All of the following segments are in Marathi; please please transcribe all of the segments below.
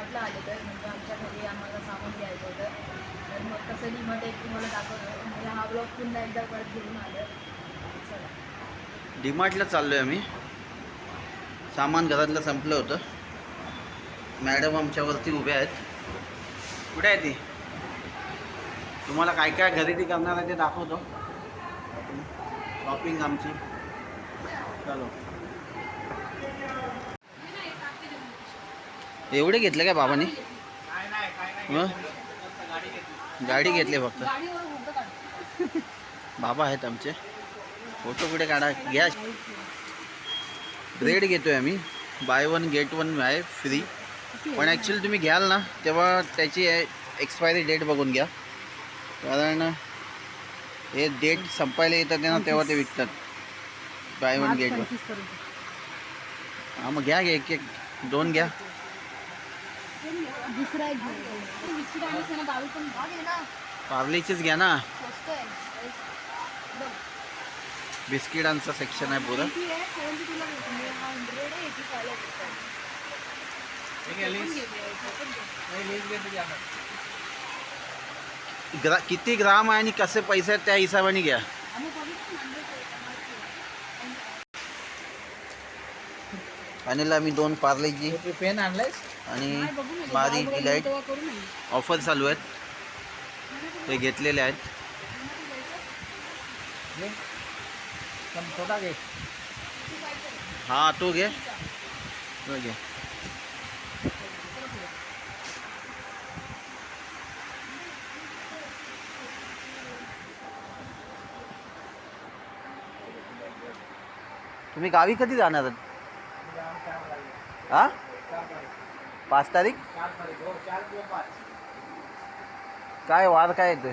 डीमार्टला आले तर म्हणजे आमच्या घरी आम्हाला सामान घ्यायचं होतं. तर मग कसं डीमार्ट एक तुम्हाला दाखवलं म्हणजे हा ब्लॉग पुन्हा एकदा परत घेऊन आलं चला. डीमार्टला चाललो आहे आम्ही. सामान घरातलं संपलं होतं. मॅडम आमच्यावरती उभ्या आहेत. कुठे आहे ती? तुम्हाला काय काय खरेदी करणार आहे ते दाखवतो. शॉपिंग आमची. चलो. एवढे घेतले काय बाबांनी? हं? गाडी घेतली फक्त. बाबा आहेत आमचे. फोटो कुठे काढा? घ्या. ब्रेड घेतोय आम्ही. बाय वन गेट वन आहे फ्री. पण ॲक्च्युली तुम्ही घ्याल ना तेव्हा त्याची एक्सपायरी डेट बघून घ्या. कारण हे डेट संपायला येतात ना तेव्हा ते विकतात. Buy one get one. हां मग घ्या घ्या एक एक दोन घ्या. दुसरा आणि पार्लेचीच घ्या ना. बिस्किटांचं सेक्शन आहे पुरं. ग्रा किती ग्राम आहे आणि कसे पैसे आहेत त्या हिशोबाने घ्या. आम्ही आणला मी दोन पार्लेजी पेन आणलाय आणि करू ना. ऑफर चालू आहेत. ते घेतलेले आहेत. छोटा घे. हा तो घे. तो घे. तुम्ही गावी कधी जाणार आहात? हा? पाच तारीख? काय वार काय येतोय?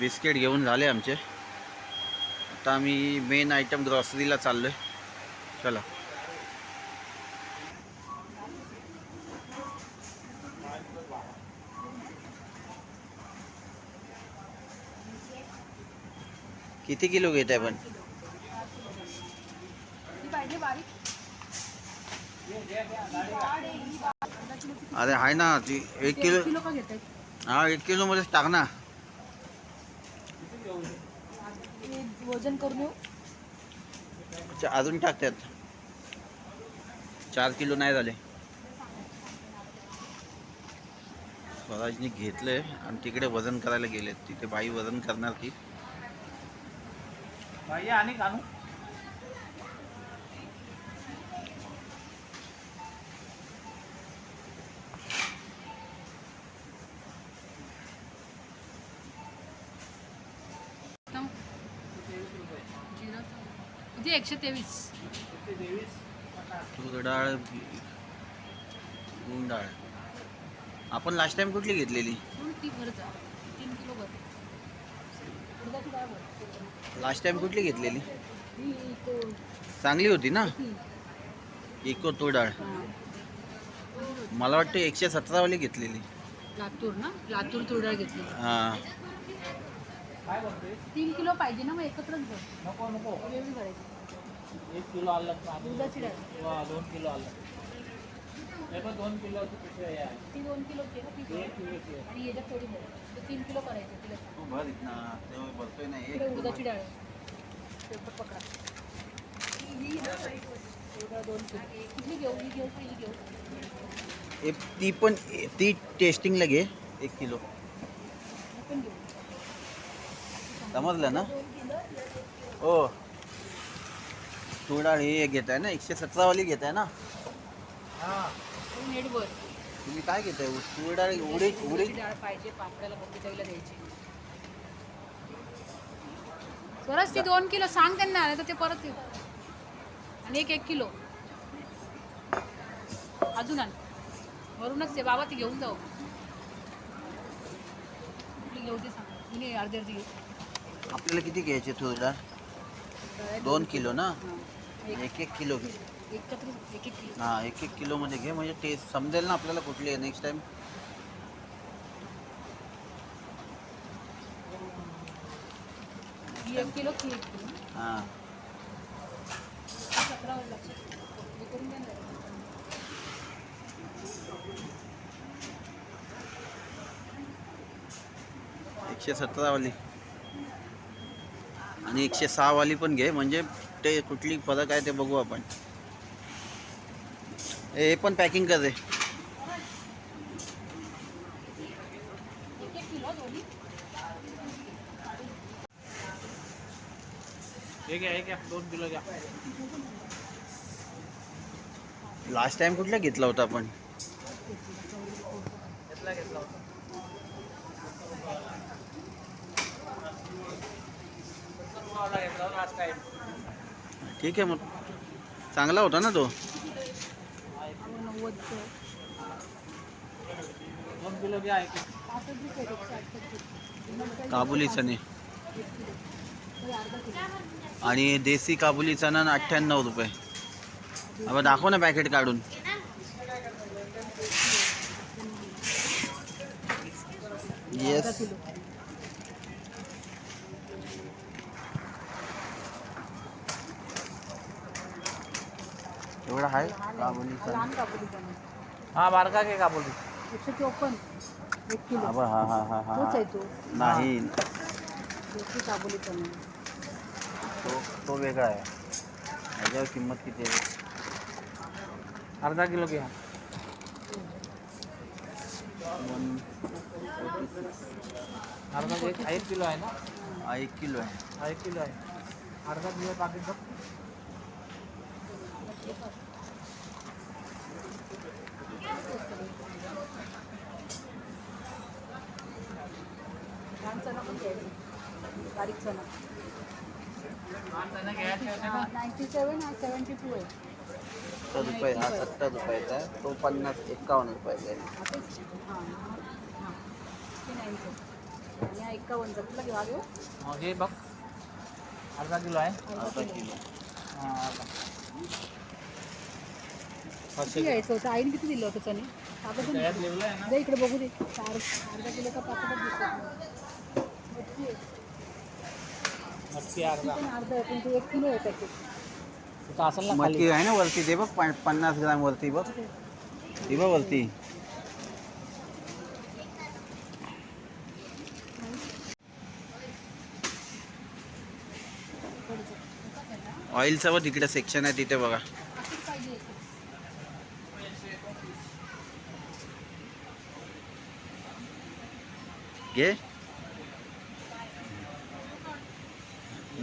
बिस्किट घेऊन झाले आमचे. आता आम्ही मेन आयटम ग्रॉसरीला चाललो आहे चला. किती किलो घेत आहे पण? अरे आहे ना ती एक किलो किलो हा एक किलोमध्येच टाक ना. वजन करून चा- अजून टाकतात. चार किलो नाही झाले. स्वराजने घेतलंय आणि तिकडे वजन करायला गेले तिथे बाई वजन करणार ती पाहिजे आणि कानू किती एकशे तेवीस. डाळ मूग डाळ. आपण लास्ट टाइम कुठली घेतलेली? ती भर जा. तीन किलो भर. लास्ट टाइम कुठली घेतलेली? ही तो चांगली होती ना. इको तूर डाळ. मला वाटतं एकशे सतरावाली घेतलेली. लातूर ना? लातूर तुर डाळ घेतली. हां. तीन किलो पाहिजे ना मग एकत्रच नको नको. एक किलो आलं दुधाची डाळ. किंवा दोन किलो आलं. दोन किलो ती दोन आणि याच्यात थोडी तीन किलो करायचं तिला भर तेव्हा ना एक उडदाची डाळ. पकडा. ही ती पण ती टेस्टिंगला घे एक किलो. समजलं ना? हो तूर डाळ हे. घेत आहे ना एकशे सतरावाली घेत आहे ना? हां हेड वर. तुम्ही काय घेत आहे तूर डाळ उडीद उडदाची उडीद डाळ पाहिजे पापड्याला बघितलं द्यायची. स्वराज ती दोन किलो सांग त्यांना नाही तर ते परत येऊ. आणि एक एक किलो. अजून आण. वरूनच ते बाबा ती घेऊन जाऊ. कुठली घेऊ ते सांग. मी अर्धी अर्धी घेऊ. आपल्याला किती घ्यायचे तूर डाळ दोन किलो ना? हां. एक- एक एक किलो घे. एकत्रित एक एक किलो हां एक एक किलोमध्ये घे म्हणजे टेस्ट समजेल ना आपल्याला कुठली आहे नेक्स्ट टाईम एक किलो की एक हां. एकशे सतरावाली आणि एकशे सहावाली पण घे म्हणजे ते कुठली फरक आहे ते बघू आपण. हे पण पॅकिंग कर दे. एक एक किलो दोन्ही घ्या. घ्या दोन किलो घ्या. लास्ट टाइम कुठला घेतला होता आपण? ठीक आहे मग. चांगला होता ना तो नव्वदचं दोन किलो घ्या एक पासष्ट रुपये एकशे अठ्ठ्याहत्तर काबुली चणे. आणि देसी काबुली चणा अठ्ठ्याण्णव रुपये. आपण दाखव ना पॅकेट काढून. येस एवढा आहे काबुली हा चणा हा बारका घे काबुली एकशे चोपन्न एक किलो। हा हा हा हा तोच हा आहे तो। नाही। देशी काबुली चणा तो तो वेगळा आहे याच्यावर किंमत किती आहे अर्धा किलो घ्या अर्धा एक एक किलो आहे ना? हा एक किलो आहे हा। एक किलो आहे अर्धा किलो पाकिट बघ बारीक चणा. नाईन्टी सेवन हा सेवन्टी टू आहे. सत्तर रुपये हा सत्तर रुपयाचा आहे. तो पन्नास एकावन्न रुपयाचा आहे. हा तेच. हां हां हा. घेऊ हा बघ. अर्धा किलो आहे. अर्धा अर्धा किलो. किलो. हा अर्धा. किती घ्यायचं होतं? आईने किती दिलं होतं चणे? इकडे बघू दे. चार अर्धा किलो का पाकिटच दिसत मटकी अर्धा ते एक किलो आहे पॅकेट असेल ना मटकी आहे ना वरती ते बघ पन्नास ग्राम वरती बघ ती बघ वरती ऑइलचं बघ तिकडे सेक्शन आहे तिथे बघा. घे.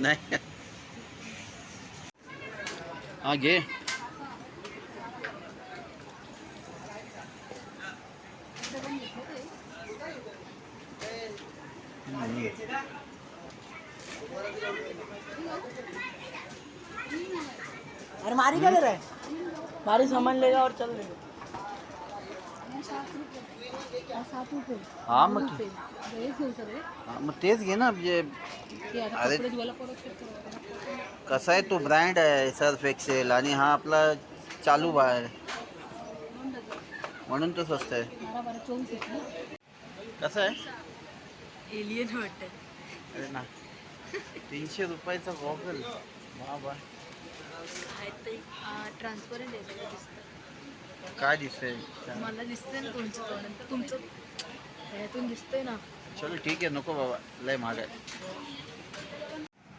नाही। हम्म. अरे मारी क्या ले रहा है? मारी सामान लेगा और चल देगा हा, हा मग हा, मग तेच घे ना म्हणजे अरे- कसा आहे तो ब्रँड आहे सर्फ एक्सेल आणि हा आपला चालू बाहेर म्हणून तो स्वस्त आहे. कसं आहे? एलियन वाटतं अरे ना तीनशे रुपयाचा गॉगल. बाबा ट्रान्सपरंट आहे काय दिसतंय? मला दिसतंय ना तुमचं तोंड. तुमचं? ह्यातून दिसतंय ना. चलो ठीक आहे नको बाबा. लय महाग आहे.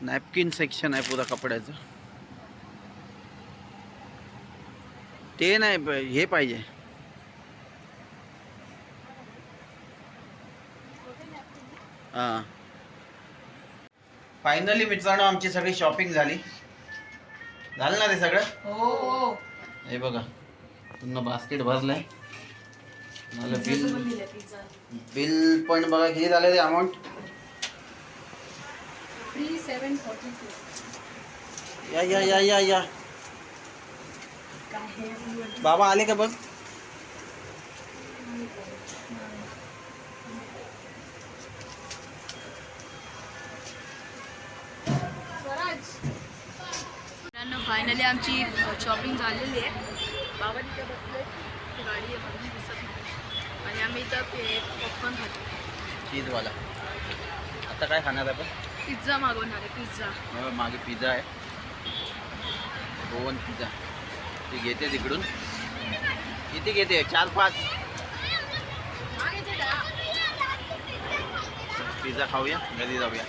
नॅपकिन सेक्शन आहे पुरा कपड्याचं. ते नाही हे पाहिजे. हां. फायनली मित्रांनो आमची सगळी शॉपिंग झाली. झालं ना ते सगळं? हो हो. हे बघा. पूर्ण बास्केट भरलंय. मला बिल बिल पण बघा किती झालं ते amount three seven forty two या या या या या. बाबा आले का बघ फायनली आमची शॉपिंग झालेली आहे. बाबा तिथे बसले ती गाडी आहे म्हणून दिसत नाही. आणि आम्ही इथं पे पॉपकॉर्न खातो. चीजवाला. आता काय खाणार आपण? पिझ्झा मागवणार आहे पिझ्झा. अ, मागे पिझ्झा आहे. Oven pizza. ती घेते तिकडून. किती घेते? चार पाच. पिझ्झा खाऊया घरी जाऊया.